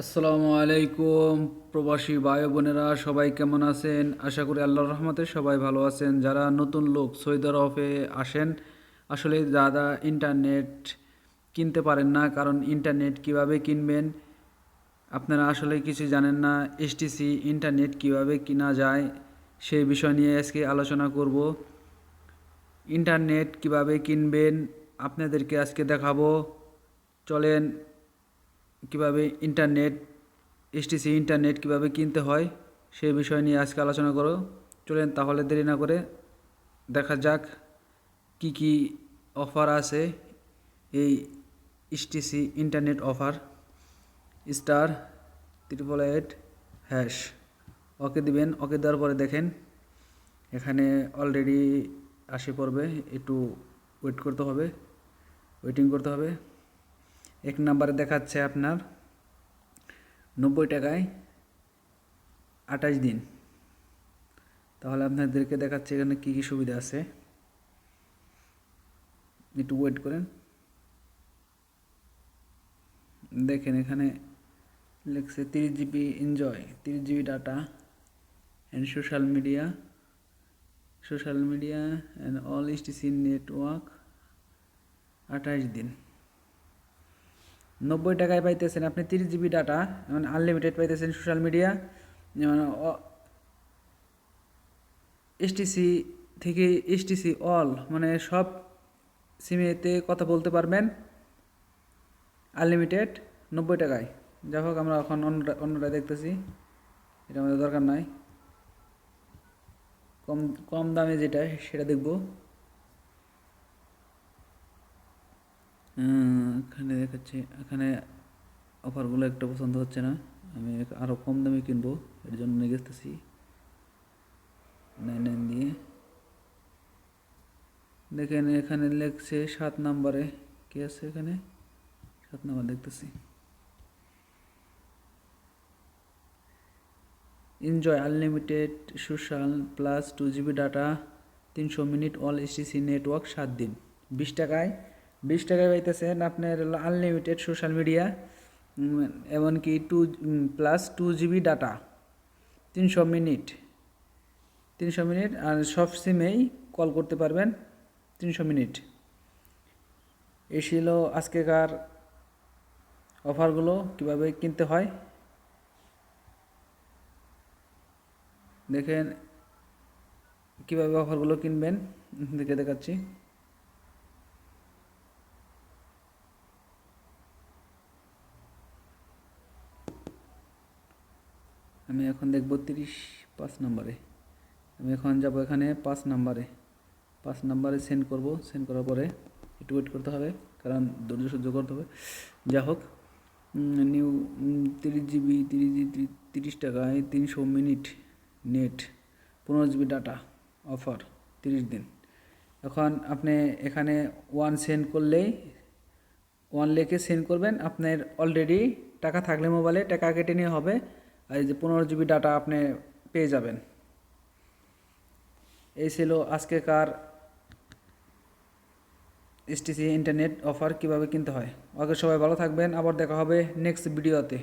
আসসালামু আলাইকুম, প্রবাসী ভাই বোনেরা, সবাই কেমন আছেন? আশা করি আল্লাহর রহমতে সবাই ভালো আছেন। যারা নতুন লোক সৌদি আরবে আসেন, আসলে দাদা ইন্টারনেট কিনতে পারেন না, কারণ ইন্টারনেট কীভাবে কিনবেন, আপনারা আসলে কিছু জানেন না এসটিসি ইন্টারনেট কীভাবে কিনা যায় সেই বিষয় নিয়ে আজকে আলোচনা করব। ইন্টারনেট কীভাবে কিনবেন, আপনাদেরকে আজকে দেখাবো। চলেন কীভাবে ইন্টারনেট এসটিসি ইন্টারনেট কীভাবে কিনতে হয় সেই বিষয় নিয়ে আজকে আলোচনা করো চলেন তাহলে দেরি না করে দেখা যাক কি কি অফার আছে এই STC internet offer star triple eight hash okay দিবেন ওকে দেওয়ার পরে দেখেন, এখানে অলরেডি আসে পড়বে, একটু ওয়েট করতে হবে ওয়েটিং করতে হবে। এক নাম্বারে দেখাচ্ছে আপনার নব্বই টাকায় আঠাশ দিন। তাহলে আপনাদেরকে দেখাচ্ছে এখানে কী কী সুবিধা আছে। একটু ওয়েট করেন। দেখেন এখানে লেখছে তিরিশ জিবি এনজয় তিরিশ GB data and social media social media and all STC network আঠাশ দিন। নব্বই টাকায় পাইতেছেন। আপনি তিরিশ জিবি ডাটা মানে আনলিমিটেড পাইতেছেন সোশ্যাল মিডিয়া যেমন এসটিসি থেকে এসটিসি অল মানে সব সিমেতে কথা বলতে পারবেন। আনলিমিটেড নব্বই টাকায়। যাই হোক, আমরা এখন অন্যটা অন্যটা দেখতেছি। এটা আমাদের দরকার নাই। কম কম দামে যেটা, সেটা দেখব। এখানে দেখাচ্ছি, এখানে অফারগুলো একটা পছন্দ হচ্ছে না। আমি আরও কম দামে কিনবো, এর জন্য নিয়ে গেতেছি নাইন নাইন দিয়ে। দেখেন, এখানে লেখছে সাত নাম্বারে। কি আছে এখানে? সাত নাম্বার দেখতেছি। Enjoy unlimited social plus two GB data তিনশো মিনিট অল এসটিসি নেটওয়ার্ক সাত দিন। বিশ টাকায় বিশ টাকায় পাইতেছেন আপনার আনলিমিটেড সোশ্যাল মিডিয়া এমনকি two plus two GB data তিনশো মিনিট তিনশো মিনিট আর সব সিমেই কল করতে পারবেন তিনশো মিনিট এই ছিল আজকেকার অফারগুলো, কীভাবে কিনতে হয়। দেখেন কীভাবে অফারগুলো কিনবেন, দেখে দেখাচ্ছি। আমি এখন দেখব তিরিশ পাঁচ নম্বরে। আমি এখন যাব এখানে পাঁচ নম্বরে। পাঁচ নম্বরে সেন্ড করব। সেন্ড করার পরে একটু ওয়েট করতে হবে, কারণ ধৈর্য সহ্য করতে হবে। যা হোক নিউ তিরিশ জিবি তিরিশ জিবি তিরিশ টাকায় তিনশো মিনিট নেট পনেরো জিবি ডাটা অফার তিরিশ দিন। এখন আপনি এখানে ওয়ান সেন্ড করলেই ওয়ান লেখে সেন্ড করবেন। আপনার অলরেডি টাকা থাকলে মোবাইলে টাকা কেটে নিয়ে হবে। এই যে পনেরো জিবি ডাটা আপনি পেয়ে যাবেন। এই ছিল আজকেকার এসটিসি ইন্টারনেট অফার কীভাবে কিনতে হয়। ওকে সবাই ভালো থাকবেন, আবার দেখা হবে নেক্সট ভিডিওতে